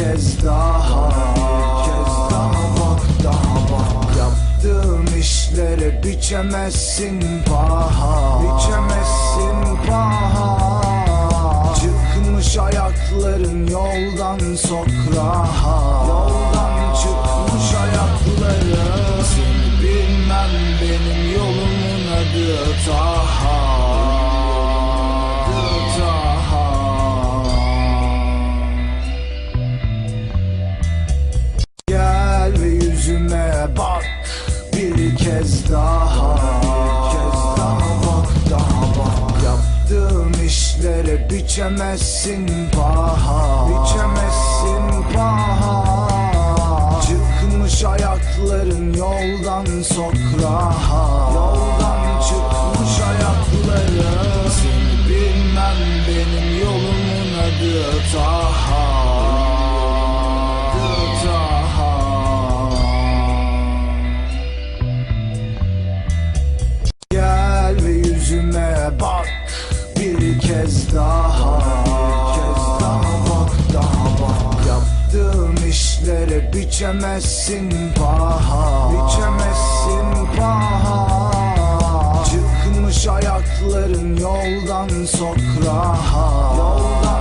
kez daha Bir kez daha bak daha bak. Yaptığım işlere biçemezsin paha Biçemezsin paha. Çıkmış ayakların yoldan sok rahat Yoldan çıkmış ayakların. Seni bilmem benim yolumun adı Taha bak. Bir kez daha Bir kez daha bak daha bak. Yaptığım işlere biçemezsin paha. Biçemezsin paha. Çıkmış ayakların yoldan sok rahat Yoldan çıkmış ayakların kez daha Bir kez daha bak daha bak. Yaptığım işlere biçemezsin paha Biçemezsin paha. Çıkmış ayakların yoldan sok rahat Yoldan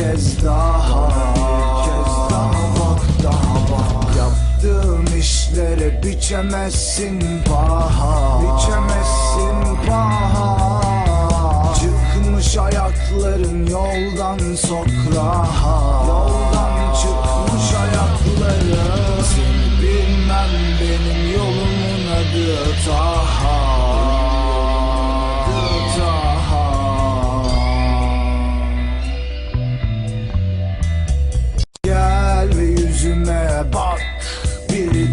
kez daha Bir kez daha bak daha bak. Yaptığım işlere biçemezsin paha Biçemezsin paha. Çıkmış ayakların yoldan sok rahat Yoldan çıkmış ayakların. Seni bilmem benim yolumun adı Taha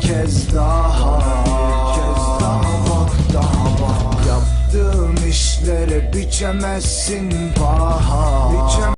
kez daha Bir kez daha bak daha bak. Yaptığım işlere biçemezsin paha. Biçem